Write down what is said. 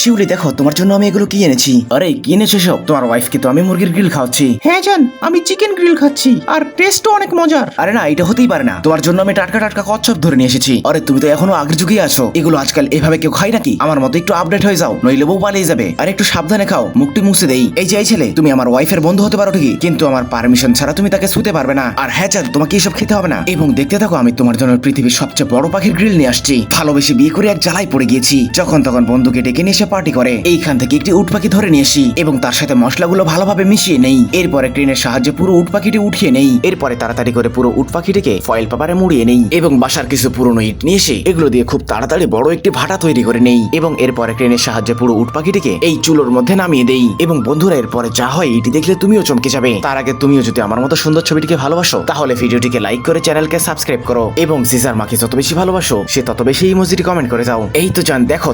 শিউলি দেখো তোমার জন্য আমি এগুলো কি এনেছি? আরে কি এনেছো সব তোমার ওয়াইফকে তো আমি মুরগির গ্রিল খাওয়াচ্ছি। হ্যাঁ জান আমি চিকেন গ্রিল খাচ্ছি আর টেস্টও অনেক মজার। আরে না এটা হতেই পারে না। তোমার জন্য আমি টাটকা টাটকা কচ্ছপ ধরে নিয়ে এসেছি। আরে তুমি তো এখনও আগের যুগেই আছো। এগুলো আজকাল এভাবে কেউ খায় নাকি? আমার মতো একটু আপডেট হয়ে যাও নইলে বউ পালিয়ে যাবে। আর একটু সাবধানে খাও মুখটি মুছে দেই। এই যে এই ছেলে তুমি আমার ওয়াইফের বন্ধু হতে পারো ঠিকই কিন্তু আমার পারমিশন ছাড়া তুমি তাকে শুতে পারবে না। আর হ্যাঁ চাঁদ তোমাকে এসব খেতে হবে না। এবং দেখতে থাকো আমি তোমার জন্য পৃথিবীর সবচেয়ে বড় পাখির গ্রিল নিয়ে আসছি। ভালোবেসে বিয়ে করে এক জ্বালায় পড়ে গিয়েছি। যখন তখন বন্ধুকে ডেকে নিয়ে এসে পার্টি করে। এইখান থেকে একটি উট পাখি ধরে নিয়ে আসি এবং তার সাথে মশলাগুলো ভালোভাবে মিশিয়ে নেই। এরপরে ক্রেনের সাহায্যে পুরো উট পাখিটি উঠিয়ে নেই। এরপরে তাড়াতাড়ি করে পুরো উট পাখিটিকে ফয়েল পেপারে মুড়িয়ে নেই এবং বাসার কিছু পুরনো ইট নিয়ে এসে এগুলো দিয়ে খুব তাড়াতাড়ি বড় একটি ভাটা তৈরি করে নেই এবং এরপরে ক্রেনের সাহায্যে পুরো উট পাখিটিকে এই চুলোর মধ্যে নামিয়ে দেই। এবং বন্ধুরা, এরপরে যা হয়, এটি দেখলে তুমিও চমকে যাবে। তার আগে তুমিও যদি আমার মতো সুন্দর ছবিটিকে ভালোবাসো, তাহলে ভিডিওটিকে লাইক করে চ্যানেলকে সাবস্ক্রাইব করো এবং সিজার মাকে যত বেশি ভালোবাসো, সে তত বেশি ইমোজিটি কমেন্ট করে যাও। এই তো জান, দেখো